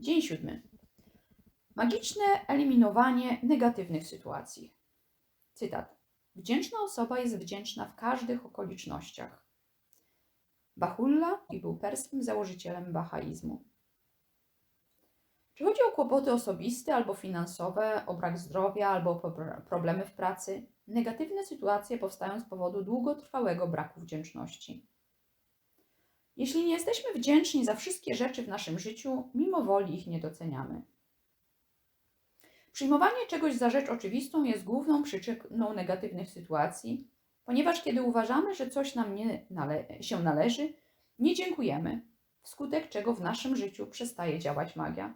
Dzień siódmy. Magiczne eliminowanie negatywnych sytuacji. Cytat. Wdzięczna osoba jest wdzięczna w każdych okolicznościach. Bahullah i był perskim założycielem bahaizmu. Czy chodzi o kłopoty osobiste albo finansowe, o brak zdrowia albo problemy w pracy? Negatywne sytuacje powstają z powodu długotrwałego braku wdzięczności. Jeśli nie jesteśmy wdzięczni za wszystkie rzeczy w naszym życiu, mimo woli ich nie doceniamy. Przyjmowanie czegoś za rzecz oczywistą jest główną przyczyną negatywnych sytuacji, ponieważ kiedy uważamy, że coś nam nie nale- się należy, nie dziękujemy, wskutek czego w naszym życiu przestaje działać magia.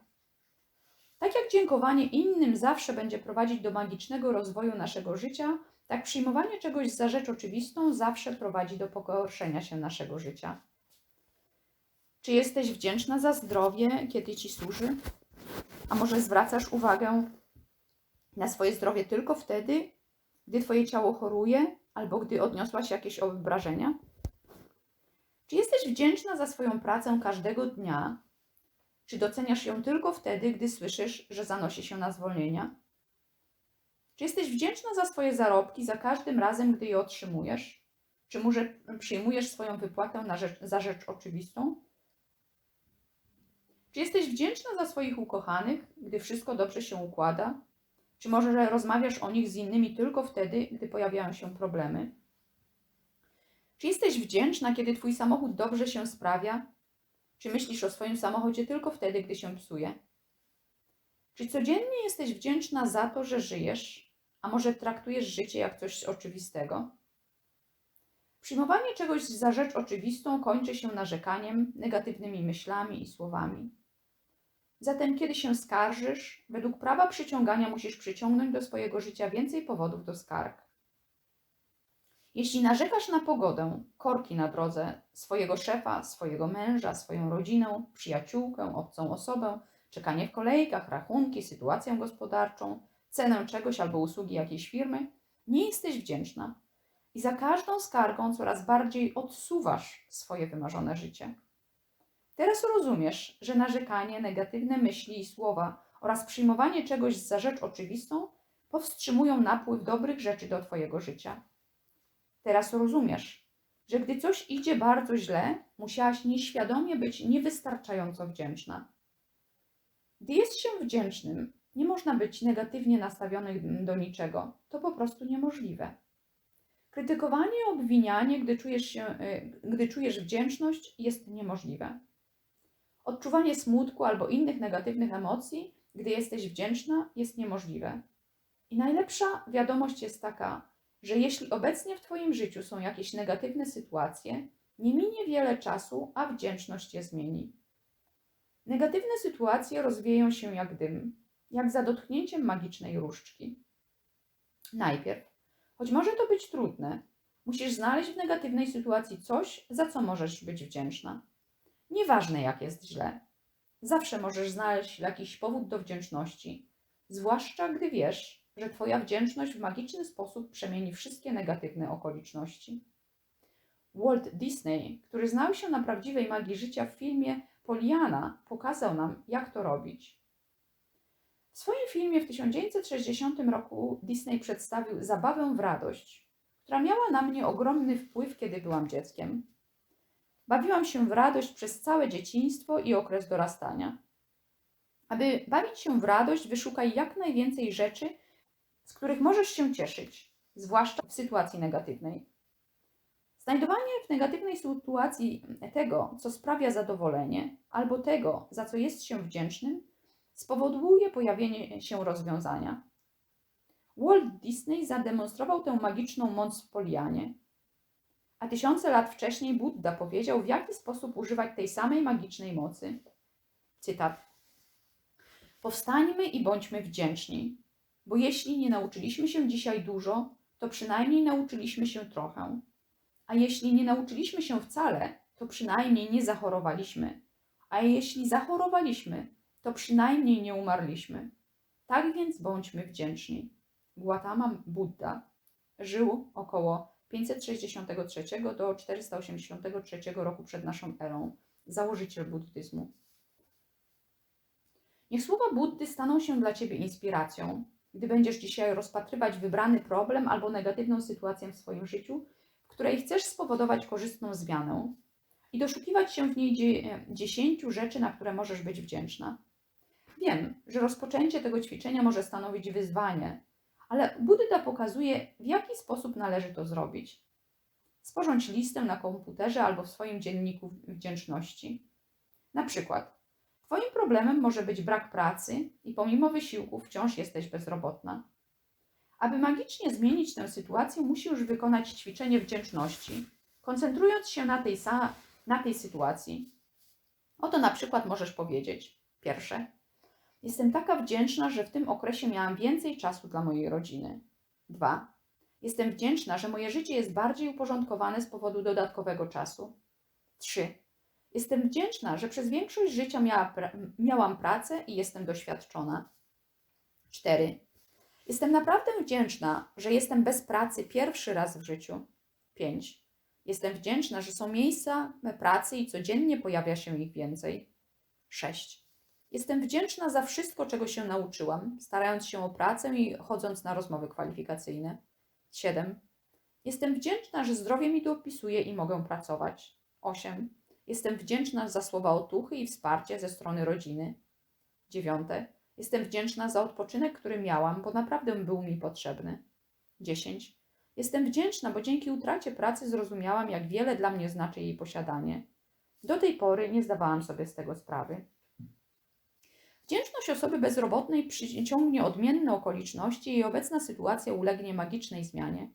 Tak jak dziękowanie innym zawsze będzie prowadzić do magicznego rozwoju naszego życia, tak przyjmowanie czegoś za rzecz oczywistą zawsze prowadzi do pogorszenia się naszego życia. Czy jesteś wdzięczna za zdrowie, kiedy ci służy? A może zwracasz uwagę na swoje zdrowie tylko wtedy, gdy twoje ciało choruje albo gdy odniosłaś jakieś obrażenia? Czy jesteś wdzięczna za swoją pracę każdego dnia? Czy doceniasz ją tylko wtedy, gdy słyszysz, że zanosi się na zwolnienia? Czy jesteś wdzięczna za swoje zarobki za każdym razem, gdy je otrzymujesz? Czy może przyjmujesz swoją wypłatę na rzecz, za rzecz oczywistą? Czy jesteś wdzięczna za swoich ukochanych, gdy wszystko dobrze się układa? Czy może rozmawiasz o nich z innymi tylko wtedy, gdy pojawiają się problemy? Czy jesteś wdzięczna, kiedy twój samochód dobrze się sprawia? Czy myślisz o swoim samochodzie tylko wtedy, gdy się psuje? Czy codziennie jesteś wdzięczna za to, że żyjesz, a może traktujesz życie jak coś oczywistego? Przyjmowanie czegoś za rzecz oczywistą kończy się narzekaniem, negatywnymi myślami i słowami. Zatem, kiedy się skarżysz, według prawa przyciągania musisz przyciągnąć do swojego życia więcej powodów do skarg. Jeśli narzekasz na pogodę, korki na drodze, swojego szefa, swojego męża, swoją rodzinę, przyjaciółkę, obcą osobę, czekanie w kolejkach, rachunki, sytuację gospodarczą, cenę czegoś albo usługi jakiejś firmy, nie jesteś wdzięczna i za każdą skargą coraz bardziej odsuwasz swoje wymarzone życie. Teraz rozumiesz, że narzekanie, negatywne myśli i słowa oraz przyjmowanie czegoś za rzecz oczywistą powstrzymują napływ dobrych rzeczy do Twojego życia. Teraz rozumiesz, że gdy coś idzie bardzo źle, musiałaś nieświadomie być niewystarczająco wdzięczna. Gdy jest się wdzięcznym, nie można być negatywnie nastawionym do niczego. To po prostu niemożliwe. Krytykowanie, obwinianie, gdy czujesz, się, y, gdy czujesz wdzięczność, jest niemożliwe. Odczuwanie smutku albo innych negatywnych emocji, gdy jesteś wdzięczna, jest niemożliwe. I najlepsza wiadomość jest taka, że jeśli obecnie w Twoim życiu są jakieś negatywne sytuacje, nie minie wiele czasu, a wdzięczność je zmieni. Negatywne sytuacje rozwieją się jak dym, jak za dotknięciem magicznej różdżki. Najpierw, choć może to być trudne, musisz znaleźć w negatywnej sytuacji coś, za co możesz być wdzięczna. Nieważne jak jest źle. Zawsze możesz znaleźć jakiś powód do wdzięczności, zwłaszcza gdy wiesz, że Twoja wdzięczność w magiczny sposób przemieni wszystkie negatywne okoliczności. Walt Disney, który znał się na prawdziwej magii życia w filmie Poliana, pokazał nam, jak to robić. W swoim filmie w 1960 roku Disney przedstawił Zabawę w radość, która miała na mnie ogromny wpływ, kiedy byłam dzieckiem. Bawiłam się w radość przez całe dzieciństwo i okres dorastania. Aby bawić się w radość, wyszukaj jak najwięcej rzeczy, z których możesz się cieszyć, zwłaszcza w sytuacji negatywnej. Znajdowanie w negatywnej sytuacji tego, co sprawia zadowolenie, albo tego, za co jest się wdzięcznym, spowoduje pojawienie się rozwiązania. Walt Disney zademonstrował tę magiczną moc w Polianie, a tysiące lat wcześniej Buddha powiedział, w jaki sposób używać tej samej magicznej mocy. Cytat. Powstańmy i bądźmy wdzięczni, bo jeśli nie nauczyliśmy się dzisiaj dużo, to przynajmniej nauczyliśmy się trochę. A jeśli nie nauczyliśmy się wcale, to przynajmniej nie zachorowaliśmy. A jeśli zachorowaliśmy, to przynajmniej nie umarliśmy. Tak więc bądźmy wdzięczni. Gautama Buddha żył około 563 do 483 roku przed naszą erą, założyciel buddyzmu. Niech słowa Buddy staną się dla Ciebie inspiracją, gdy będziesz dzisiaj rozpatrywać wybrany problem albo negatywną sytuację w swoim życiu, w której chcesz spowodować korzystną zmianę i doszukiwać się w niej dzie- dziesięciu rzeczy, na które możesz być wdzięczna. Wiem, że rozpoczęcie tego ćwiczenia może stanowić wyzwanie, ale Buddha pokazuje, w jaki sposób należy to zrobić. Sporządź listę na komputerze albo w swoim dzienniku wdzięczności. Na przykład, Twoim problemem może być brak pracy i pomimo wysiłków wciąż jesteś bezrobotna. Aby magicznie zmienić tę sytuację, musisz wykonać ćwiczenie wdzięczności, koncentrując się na tej, na tej sytuacji. Oto na przykład możesz powiedzieć: Pierwsze, jestem taka wdzięczna, że w tym okresie miałam więcej czasu dla mojej rodziny. Dwa, jestem wdzięczna, że moje życie jest bardziej uporządkowane z powodu dodatkowego czasu. Trzy, jestem wdzięczna, że przez większość życia miała pra- miałam pracę i jestem doświadczona. Cztery, jestem naprawdę wdzięczna, że jestem bez pracy pierwszy raz w życiu. Pięć, jestem wdzięczna, że są miejsca pracy i codziennie pojawia się ich więcej. 6. Jestem wdzięczna za wszystko, czego się nauczyłam, starając się o pracę i chodząc na rozmowy kwalifikacyjne. 7. Jestem wdzięczna, że zdrowie mi dopisuje i mogę pracować. 8. Jestem wdzięczna za słowa otuchy i wsparcie ze strony rodziny. 9. Jestem wdzięczna za odpoczynek, który miałam, bo naprawdę był mi potrzebny. 10. Jestem wdzięczna, bo dzięki utracie pracy zrozumiałam, jak wiele dla mnie znaczy jej posiadanie. Do tej pory nie zdawałam sobie z tego sprawy. Wdzięczność osoby bezrobotnej przyciągnie odmienne okoliczności i obecna sytuacja ulegnie magicznej zmianie.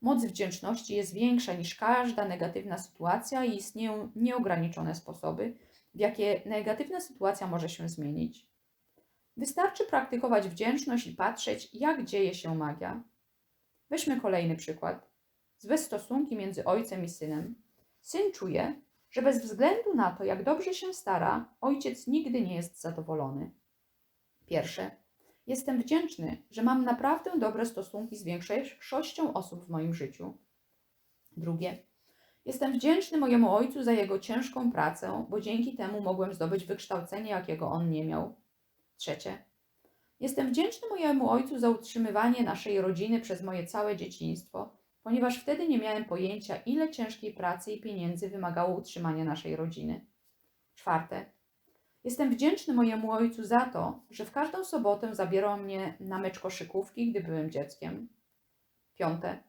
Moc wdzięczności jest większa niż każda negatywna sytuacja i istnieją nieograniczone sposoby, w jakie negatywna sytuacja może się zmienić. Wystarczy praktykować wdzięczność i patrzeć, jak dzieje się magia. Weźmy kolejny przykład. Złe stosunki między ojcem i synem. Syn czuje, że bez względu na to, jak dobrze się stara, ojciec nigdy nie jest zadowolony. Pierwsze. Jestem wdzięczny, że mam naprawdę dobre stosunki z większością osób w moim życiu. Drugie. Jestem wdzięczny mojemu ojcu za jego ciężką pracę, bo dzięki temu mogłem zdobyć wykształcenie, jakiego on nie miał. Trzecie. Jestem wdzięczny mojemu ojcu za utrzymywanie naszej rodziny przez moje całe dzieciństwo, ponieważ wtedy nie miałem pojęcia, ile ciężkiej pracy i pieniędzy wymagało utrzymanie naszej rodziny. Czwarte. Jestem wdzięczny mojemu ojcu za to, że w każdą sobotę zabierał mnie na mecz koszykówki, gdy byłem dzieckiem. Piąte.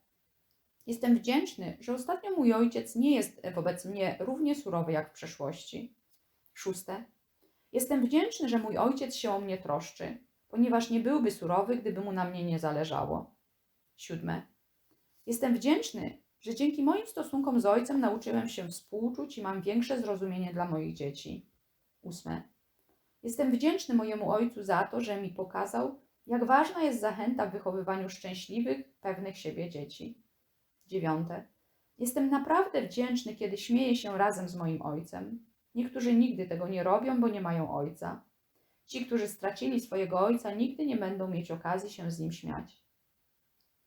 Jestem wdzięczny, że ostatnio mój ojciec nie jest wobec mnie równie surowy jak w przeszłości. Szóste. Jestem wdzięczny, że mój ojciec się o mnie troszczy, ponieważ nie byłby surowy, gdyby mu na mnie nie zależało. Siódme. Jestem wdzięczny, że dzięki moim stosunkom z ojcem nauczyłem się współczuć i mam większe zrozumienie dla moich dzieci. Ósme. Jestem wdzięczny mojemu ojcu za to, że mi pokazał, jak ważna jest zachęta w wychowywaniu szczęśliwych, pewnych siebie dzieci. Dziewiąte. Jestem naprawdę wdzięczny, kiedy śmieję się razem z moim ojcem. Niektórzy nigdy tego nie robią, bo nie mają ojca. Ci, którzy stracili swojego ojca, nigdy nie będą mieć okazji się z nim śmiać.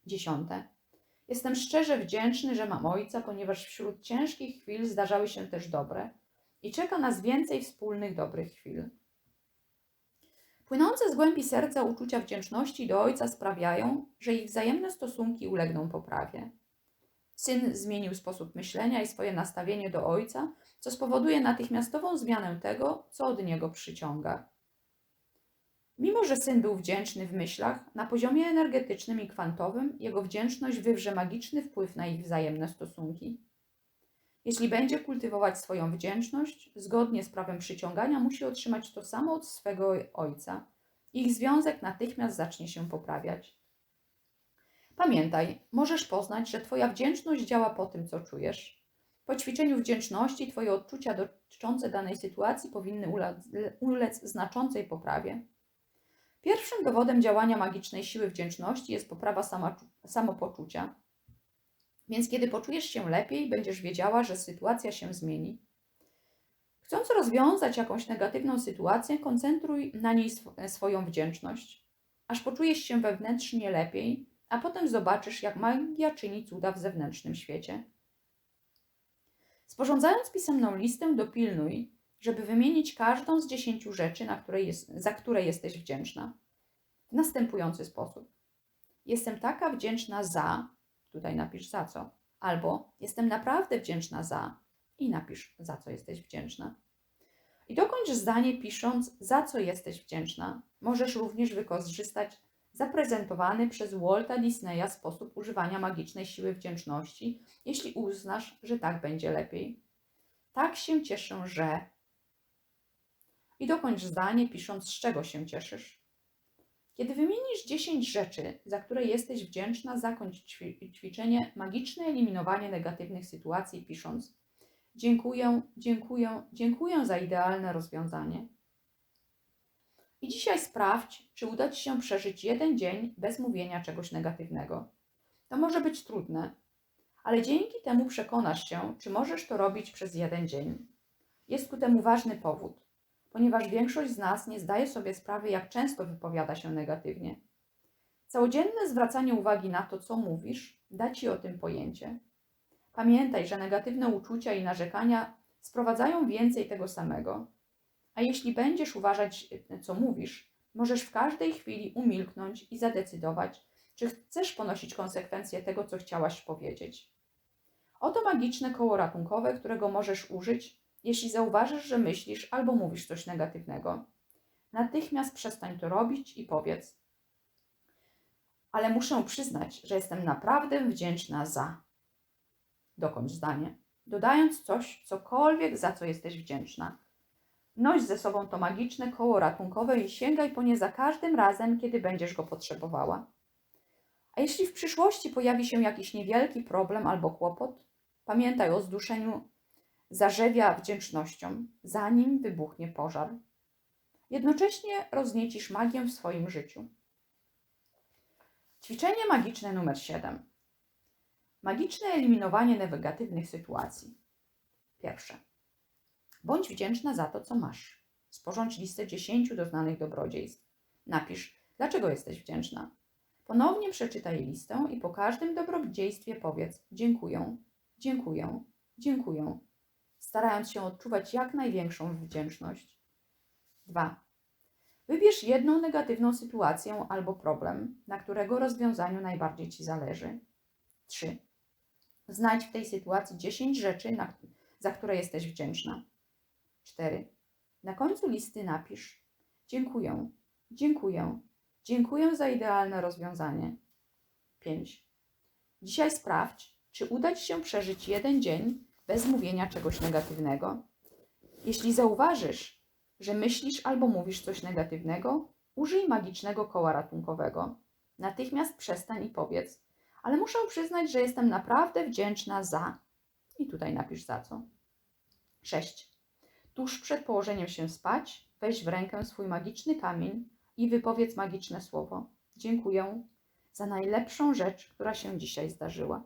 Dziesiąte. Jestem szczerze wdzięczny, że mam ojca, ponieważ wśród ciężkich chwil zdarzały się też dobre i czeka nas więcej wspólnych dobrych chwil. Płynące z głębi serca uczucia wdzięczności do ojca sprawiają, że ich wzajemne stosunki ulegną poprawie. Syn zmienił sposób myślenia i swoje nastawienie do ojca, co spowoduje natychmiastową zmianę tego, co od niego przyciąga. Mimo, że syn był wdzięczny w myślach, na poziomie energetycznym i kwantowym jego wdzięczność wywrze magiczny wpływ na ich wzajemne stosunki. Jeśli będzie kultywować swoją wdzięczność, zgodnie z prawem przyciągania musi otrzymać to samo od swego ojca. Ich związek natychmiast zacznie się poprawiać. Pamiętaj, możesz poznać, że Twoja wdzięczność działa po tym, co czujesz. Po ćwiczeniu wdzięczności Twoje odczucia dotyczące danej sytuacji powinny ulec, ulec znaczącej poprawie. Pierwszym dowodem działania magicznej siły wdzięczności jest poprawa samopoczucia. Więc kiedy poczujesz się lepiej, będziesz wiedziała, że sytuacja się zmieni. Chcąc rozwiązać jakąś negatywną sytuację, koncentruj na niej sw swoją wdzięczność, aż poczujesz się wewnętrznie lepiej, a potem zobaczysz, jak magia czyni cuda w zewnętrznym świecie. Sporządzając pisemną listę, dopilnuj, żeby wymienić każdą z dziesięciu rzeczy, które jest, za które jesteś wdzięczna, w następujący sposób. Jestem taka wdzięczna za, tutaj napisz za co, albo jestem naprawdę wdzięczna za i napisz za co jesteś wdzięczna. I dokończ zdanie pisząc, za co jesteś wdzięczna. Możesz również wykorzystać zaprezentowany przez Walta Disneya sposób używania magicznej siły wdzięczności, jeśli uznasz, że tak będzie lepiej. Tak się cieszę, że. I dokończ zdanie pisząc, z czego się cieszysz. Kiedy wymienisz 10 rzeczy, za które jesteś wdzięczna, zakończ ćwi- ćwiczenie magiczne eliminowanie negatywnych sytuacji pisząc Dziękuję, dziękuję, dziękuję za idealne rozwiązanie. I dzisiaj sprawdź, czy uda Ci się przeżyć jeden dzień bez mówienia czegoś negatywnego. To może być trudne, ale dzięki temu przekonasz się, czy możesz to robić przez jeden dzień. Jest ku temu ważny powód, ponieważ większość z nas nie zdaje sobie sprawy, jak często wypowiada się negatywnie. Całodzienne zwracanie uwagi na to, co mówisz, da Ci o tym pojęcie. Pamiętaj, że negatywne uczucia i narzekania sprowadzają więcej tego samego. A jeśli będziesz uważać, co mówisz, możesz w każdej chwili umilknąć i zadecydować, czy chcesz ponosić konsekwencje tego, co chciałaś powiedzieć. Oto magiczne koło ratunkowe, którego możesz użyć, jeśli zauważysz, że myślisz albo mówisz coś negatywnego. Natychmiast przestań to robić i powiedz: Ale muszę przyznać, że jestem naprawdę wdzięczna za. Dokończ zdanie, dodając coś, cokolwiek, za co jesteś wdzięczna. Noś ze sobą to magiczne koło ratunkowe i sięgaj po nie za każdym razem, kiedy będziesz go potrzebowała. A jeśli w przyszłości pojawi się jakiś niewielki problem albo kłopot, pamiętaj o zduszeniu zarzewia wdzięcznością, zanim wybuchnie pożar. Jednocześnie rozniecisz magię w swoim życiu. Ćwiczenie magiczne numer 7. Magiczne eliminowanie negatywnych sytuacji. Pierwsze. Bądź wdzięczna za to, co masz. Sporządź listę 10 doznanych dobrodziejstw. Napisz, dlaczego jesteś wdzięczna. Ponownie przeczytaj listę i po każdym dobrodziejstwie powiedz dziękuję, dziękuję, dziękuję, starając się odczuwać jak największą wdzięczność. 2. Wybierz jedną negatywną sytuację albo problem, na którego rozwiązaniu najbardziej Ci zależy. 3. Znajdź w tej sytuacji 10 rzeczy, na, za które jesteś wdzięczna. 4. Na końcu listy napisz: Dziękuję, dziękuję, dziękuję za idealne rozwiązanie. 5. Dzisiaj sprawdź, czy uda Ci się przeżyć jeden dzień bez mówienia czegoś negatywnego. Jeśli zauważysz, że myślisz albo mówisz coś negatywnego, użyj magicznego koła ratunkowego. Natychmiast przestań i powiedz: Ale muszę przyznać, że jestem naprawdę wdzięczna za. I tutaj napisz za co. 6. Tuż przed położeniem się spać, weź w rękę swój magiczny kamień i wypowiedz magiczne słowo. Dziękuję za najlepszą rzecz, która się dzisiaj zdarzyła.